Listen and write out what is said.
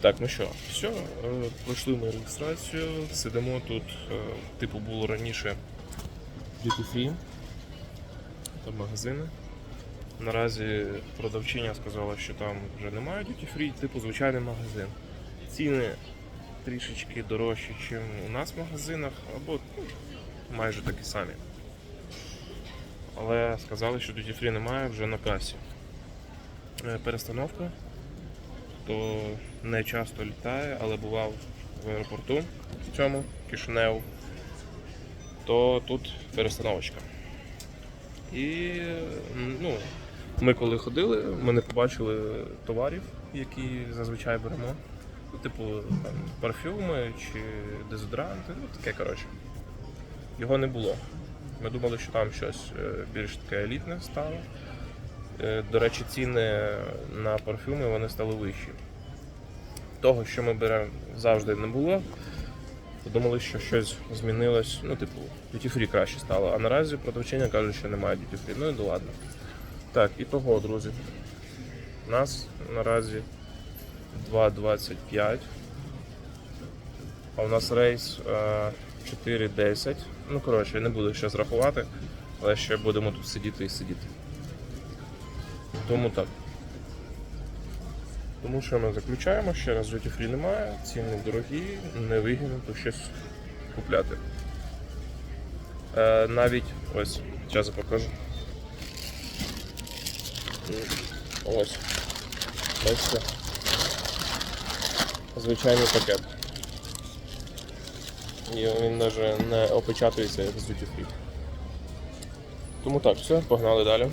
Так, ну що, все, е, пройшли ми реєстрацію, сидимо тут, е, типу було раніше duty free, там магазини. Наразі продавчиня сказала, що там вже немає duty free, типу звичайний магазин. Ціни трішечки дорожчі, ніж у нас в магазинах, або ну, майже такі самі. Але сказали, що duty free немає вже на касі. Е, Перестановка то не часто літає, але бував в аеропорту в цьому Кишинев, то тут перестановочка. І ну, ми коли ходили, ми не побачили товарів, які зазвичай беремо. Типу там, парфюми чи дезодоранти, ну таке коротше. Його не було. Ми думали, що там щось е, більш таке елітне стало. Е, До речі, ціни на парфюми вони стали вищі. Того, що ми беремо, завжди не було. Подумали, що щось змінилось, ну, типу, duty free краще стало. А наразі продавчиня каже, що немає duty free. Ну і да ладно. Так, і того, друзі. У нас наразі 2.25. А у нас рейс е, 4.10. Ну, коротше, я не буду ще зрахувати, але ще будемо тут сидіти і сидіти. Тому так. Тому що ми заключаємо, ще раз duty free немає, ціни дорогі, не вигідно то щось купляти. Е, навіть ось, зараз покажу. М, Ось. Бачите? Звичайний пакет. І він навіть не опечатується як з duty. Тому так, все, погнали далі.